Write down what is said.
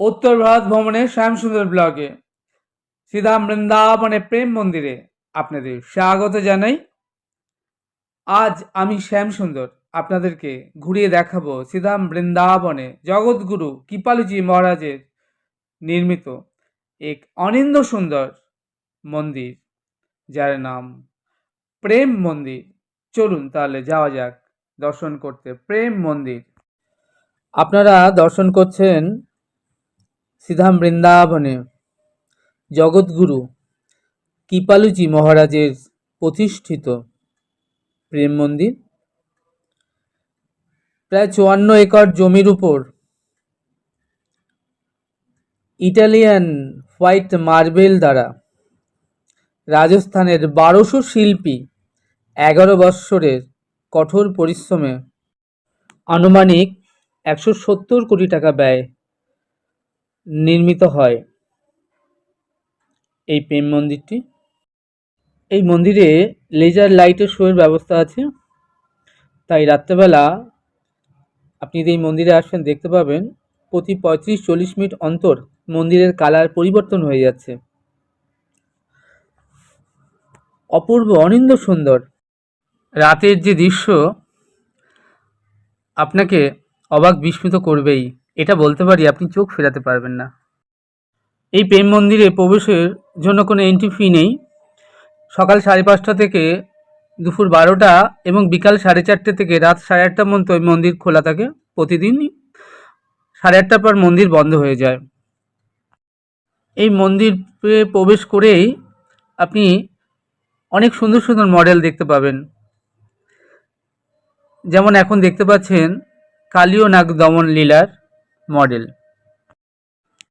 উত্তর ভারত ভ্রমণে শ্যামসুন্দর ব্লগে। শ্রীধাম বৃন্দাবনে প্রেম মন্দিরে আপনাদের স্বাগত জানাই। আজ আমি শ্যামসুন্দর আপনাদেরকে ঘুরিয়ে দেখাবো শ্রীধাম বৃন্দাবনে জগৎগুরু কৃপালুজি মহারাজের নির্মিত এক অনিন্দ সুন্দর মন্দির, যার নাম প্রেম মন্দির। চলুন তাহলে যাওয়া যাক, দর্শন করতে। প্রেম মন্দির। আপনারা দর্শন করছেন শ্রীধাম বৃন্দাবনে জগৎগুরু কৃপালুজি মহারাজের প্রতিষ্ঠিত প্রেম মন্দির। প্রায় চুয়ান্ন একর জমির উপর ইটালিয়ান হোয়াইট মার্বেল দ্বারা রাজস্থানের বারোশো শিল্পী এগারো বৎসরের কঠোর পরিশ্রমে আনুমানিক একশো সত্তর কোটি টাকা ব্যয় নির্মিত হয়। এই প্রেম মন্দিরটি। এই মন্দিরে লেজার লাইটের শোয়ের ব্যবস্থা আছে। তাই রাত্রেবেলা আপনি যদি এই মন্দিরে আসেন দেখতে পাবেন প্রতি পঁয়ত্রিশ চল্লিশ মিনিট অন্তর মন্দিরের কালার পরিবর্তন হয়ে যাচ্ছে। অপূর্ব, অনিন্দ সুন্দর। রাতের যে দৃশ্য আপনাকে অবাক বিস্মিত করবেই। এটা বলতে পারি আপনি চোখ ফেরাতে পারবেন না। এই প্রেম মন্দিরে প্রবেশের জন্য কোনো এন্ট্রি ফি নেই। সকাল সাড়ে পাঁচটা থেকে দুপুর বারোটা এবং বিকাল সাড়ে চারটে থেকে রাত সাড়ে আটটা পর্যন্ত এই মন্দির খোলা থাকে প্রতিদিনই সাড়ে আটটার পর মন্দির বন্ধ হয়ে যায়। এই মন্দিরে প্রবেশ করেই আপনি অনেক সুন্দর সুন্দর মডেল দেখতে পাবেন। যেমন এখন দেখতে পাচ্ছেন কালীয় নাগ দমন লীলার। মডেল